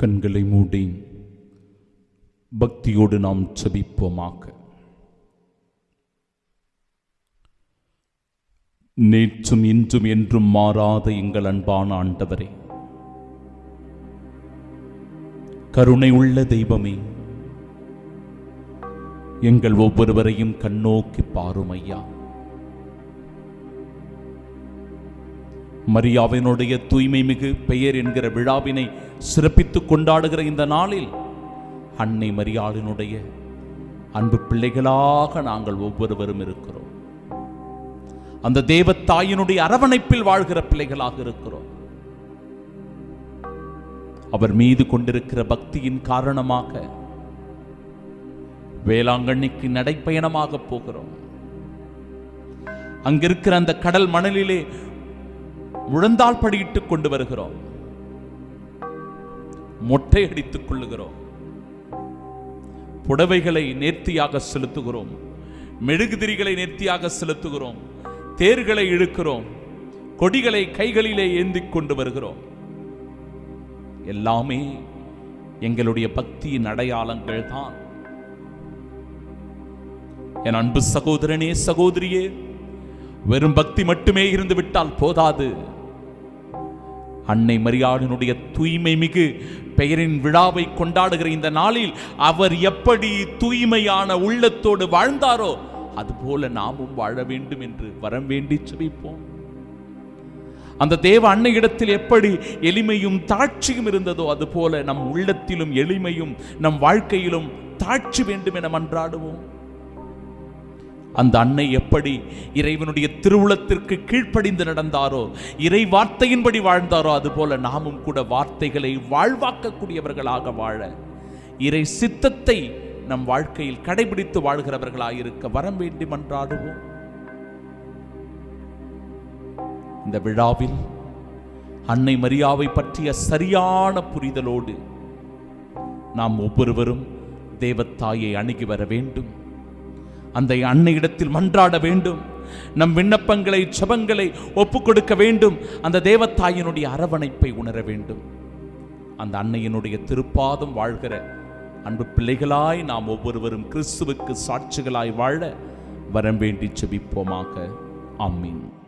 கண்களை மூடி பக்தியோடு நாம் செபிப்போமாக. நேற்றும் இன்றும் என்றும் மாறாத எங்கள் அன்பான ஆண்டவரே கருணை உள்ள தெய்வமே எங்கள் ஒவ்வொருவரையும் கண்ணோக்கி பாரும் மரியாவினுடைய தூய்மை மிகு பெயர் என்கிற விழாவினை சிறப்பித்துக் கொண்டாடுகிற இந்த நாளில் அன்னை மரியாளினுடைய அன்பு பிள்ளைகளாக நாங்கள் ஒவ்வொருவரும் இருக்கிறோம். அந்த தேவத்தாயினுடைய அரவணைப்பில் வாழ்கிற பிள்ளைகளாக இருக்கிறோம். அவர் மீது கொண்டிருக்கிற பக்தியின் காரணமாக வேளாங்கண்ணிக்கு நடைப்பயணமாக போகிறோம். அங்கிருக்கிற அந்த கடல் மணலிலே முழந்தால் படியிட்டுக் கொண்டு வருகிறோம். மொட்டை அடித்துக் கொள்ளுகிறோம். புடவைகளை நேர்த்தியாக செலுத்துகிறோம். மெழுகுதிரிகளை நேர்த்தியாக செலுத்துகிறோம். தேர்களை இழுக்கிறோம். கொடிகளை கைகளிலே ஏந்திக் கொண்டு வருகிறோம். எல்லாமே எங்களுடைய பக்தியின் அடையாளங்கள் தான். என் அன்பு சகோதரனே சகோதரியே வெறும் பக்தி மட்டுமே இருந்து விட்டால் போதாது. அன்னை மரியாளினுடைய தூய்மை மிகு பெயரின் விழாவை கொண்டாடுகிற இந்த நாளில் அவர் எப்படி தூய்மையான உள்ளத்தோடு வாழ்ந்தாரோ அதுபோல நாமும் வாழ வேண்டும் என்று வரம் வேண்டி செபிப்போம். அந்த தேவ அன்னையிடத்தில் எப்படி எளிமையும் தாட்சியும் இருந்ததோ அதுபோல நம் உள்ளத்திலும் எளிமையும் நம் வாழ்க்கையிலும் தாட்சி வேண்டும் என மன்றாடுவோம். அந்த அன்னை எப்படி இறைவனுடைய திருவுளத்திற்கு கீழ்ப்படிந்து நடந்தாரோ இறை வார்த்தையின்படி வாழ்ந்தாரோ அதுபோல நாமும் கூட வார்த்தைகளை வாழ்வாக்கக்கூடியவர்களாக வாழ இறை சித்தத்தை நம் வாழ்க்கையில் கடைபிடித்து வாழ்கிறவர்களாயிருக்க வரம் வேண்டும் என்றாடுவோம். இந்த விழாவில் அன்னை மரியாவை பற்றிய சரியான புரிதலோடு நாம் ஒவ்வொருவரும் தேவத்தாயை அணுகி வர வேண்டும். அந்த அன்னையிடத்தில் மன்றாட வேண்டும். நம் விண்ணப்பங்களை செபங்களை ஒப்புக்கொடுக்க வேண்டும். அந்த தேவத்தாயினுடைய அரவணைப்பை உணர வேண்டும். அந்த அன்னையினுடைய திருப்பாதம் வாழ்கிற அன்பு பிள்ளைகளாய் நாம் ஒவ்வொருவரும் கிறிஸ்துவுக்கு சாட்சிகளாய் வாழ வரம் வேண்டி செபிப்போமாக ஆமீன்.